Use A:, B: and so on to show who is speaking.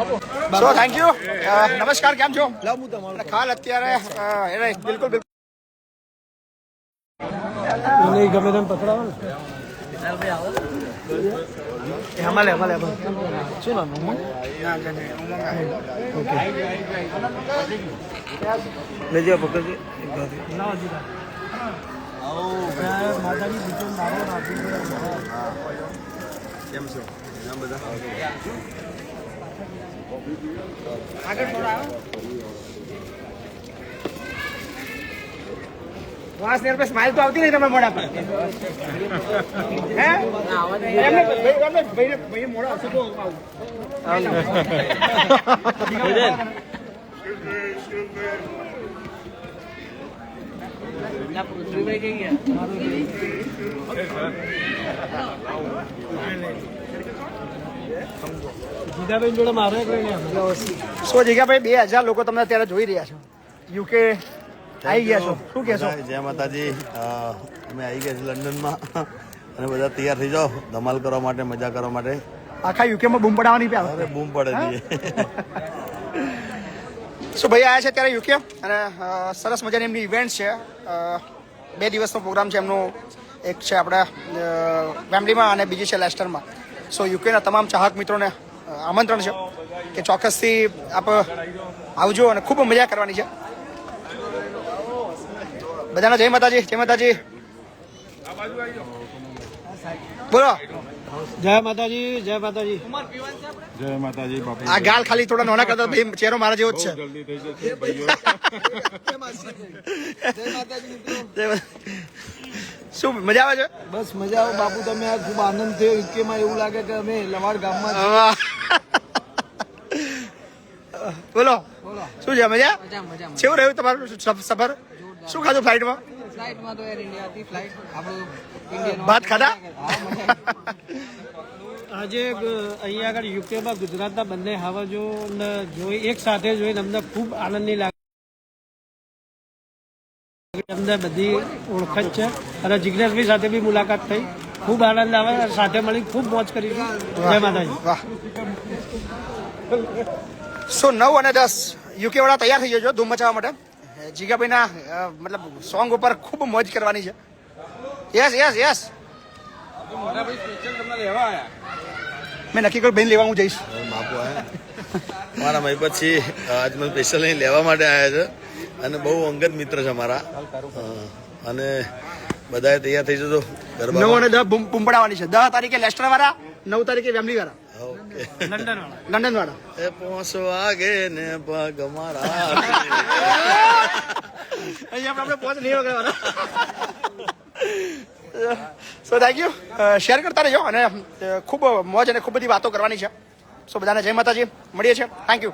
A: So thank you નમસ્કાર કેમ છો અને ખાલ અત્યારે અ, એને બિલકુલ બિલકુલ
B: નહીં ગમે તેમ પકડાવો ને
A: હમાલે હમાલે
B: શું નામ ઉમંગ લેજો પકડજો માતાજી બીજો મારો નાખી
C: કેમ છો નામ બધા
A: વાસ ને સ્માઇલ તો આવતી નહીં તમને મોઢા પર હે એમને ભાઈ એમને ભાઈને ભાઈને મોઢા હશે તો આવું.
B: જીજાબેન જોડે મારો એક લઈને આવ્યો.
A: સો જીગાભાઈ બે હજાર લોકો તમને અત્યારે જોઈ રહ્યા છો. યુકે આવી ગયા છો. શું કહેશો?
C: જય માતાજી. અમે આવી ગયા છીએ લંડનમાં. અને બધા તૈયાર થઈ જાઓ. ધમાલ કરવા માટે મજા કરવા માટે.
A: આખા યુકેમાં બૂમ પડાવવાની પ્યા
C: અરે બૂમ પડે છે.
A: સો ભાઈ આવ્યા છે અત્યારે યુકે અને સરસ મજાની એમની ઇવેન્ટ છે. બે દિવસનો પ્રોગ્રામ છે. એમનો એક છે આપણા ફેમિલીમાં અને બીજી છે લેસ્ટરમાં સો યુકેના તમામ ચાહક મિત્રોને આમંત્રણ છે કે ચોક્કસથી આપ આવજો અને ખૂબ મજા કરવાની છે. બધાને જય માતાજી જય માતાજી. બોલો.
B: જય માતાજી જય માતાજી.
D: જય માતાજી
A: આ ગાલ ખાલી થોડા નાના કરતા ભાઈ ચહેરો મારા જેવો જ છે.
D: જલ્દી થઈ જશે ભાઈઓ.
A: શું મજા આવે છે?
B: બસ મજા આવે. બાપુ તમે આ ખૂબ આનંદ થયો યુકેમાં એવું લાગે કે અમે લવાડ ગામમાં.
A: બોલો. શું છે મજા? કેવું રહ્યું તમારું સફ- સફર? શું ખાધું ફ્લાઇટમાં ભાત ખાધા?
B: આજે અહીંયા આગળ યુકેમાં ગુજરાતના બંને હાવાજો જોઈ એક સાથે જોઈને અમને ખૂબ આનંદની લાગે અમને બધી ઓળખ જ છે. અને જિજ્ઞેશભાઈ સાથે બી મુલાકાત થઈ. ખૂબ આનંદ આવે. અને સાથે મળી ખૂબ મોજ કરીશું. જય માતાજી.
A: સો નવ અને દસ યુકે વાળા તૈયાર થઈ ગયો ધૂમ મચાવવા માટે. જીગાભાઈના મતલબ સોંગ ઉપર ખૂબ મોજ કરવાની છે. યસ યસ યસ મેં નક્કી કર્યું બેન લેવા હું જઈશ.
C: મારા ભાઈ પછી આજ મને સ્પેશિયલ અહીં લેવા માટે આવ્યા છે. અને બહુ અંગત મિત્ર છે મારા. અને બધાએ તૈયાર થઈ જતો
A: નવ અને દસ બૂમ પડાવવાની છે. દસ તારીખે લેસ્ટર વાળા નવ તારીખે ફેમિલી વાળા.
B: લંડન વાળા
A: લંડન વાળા
C: એ પોસો આગે ને પગ મારા
A: અહીંયા આપણે પહોંચ નહીં વગર સો થેન્ક યુ શેર કરતા રહેજો અને ખૂબ મોજ અને ખૂબ બધી વાતો કરવાની છે. સો બધાને જય માતાજી. મળીએ છીએ. Thank you